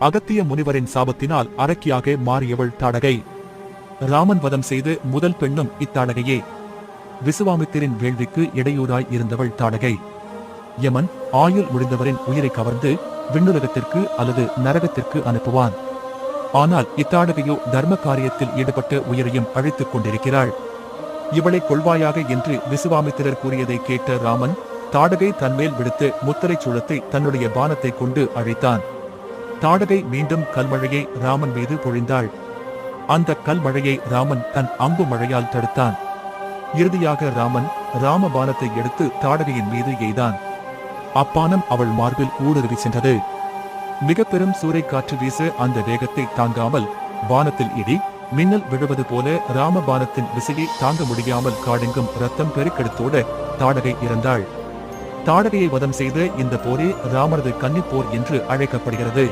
அகத்திய முனிவரின் சாபத்தினால் அரக்கியாக மாறியவள் தாடகை. ராமன் வதம் செய்து முதல் பெண்ணும் இத்தாடகையே. விசுவாமித்திரின் வேள்விக்கு இடையூறாய் இருந்தவள் தாடகை. யமன் ஆயுள் முடிந்தவரின் உயிரை கவர்ந்து விண்ணுலகத்திற்கு அல்லது நரகத்திற்கு அனுப்புவான். ஆனால் இத்தாடகையோ தர்ம காரியத்தில் ஈடுபட்ட உயிரையும் அழித்துக் கொண்டிருக்கிறாள். இவளை கொள்வாயாக என்று விசுவாமித்திரர் கூறியதை கேட்ட ராமன் தாடகை தன்மேல் விடுத்து முத்திரைச் சூழத்தை தன்னுடைய பானத்தை கொண்டு அழைத்தான். தாடகை மீண்டும் கல்மழையை ராமன் மீது பொழிந்தாள். அந்த கல்மழையை ராமன் தன் அம்பு மழையால் தடுத்தான். இறுதியாக ராமன் ராமபானத்தை எடுத்து தாடகையின் மீது எய்தான். அப்பானம் அவள் மார்பில் ஊடுருவி சென்றது. மிக பெரும் சூறைக்காற்று வீச அந்த வேகத்தை தாங்காமல் வானத்தில் இடி மின்னல் விழுவது போல ராமபானத்தின் விசையை தாங்க முடியாமல் காடெங்கும் ரத்தம் பெருக்கெடுத்தோட தாடகை இறந்தாள். தாடகையை வதம் செய்த இந்த போரே ராமரது கன்னிப்போர் என்று அழைக்கப்படுகிறது.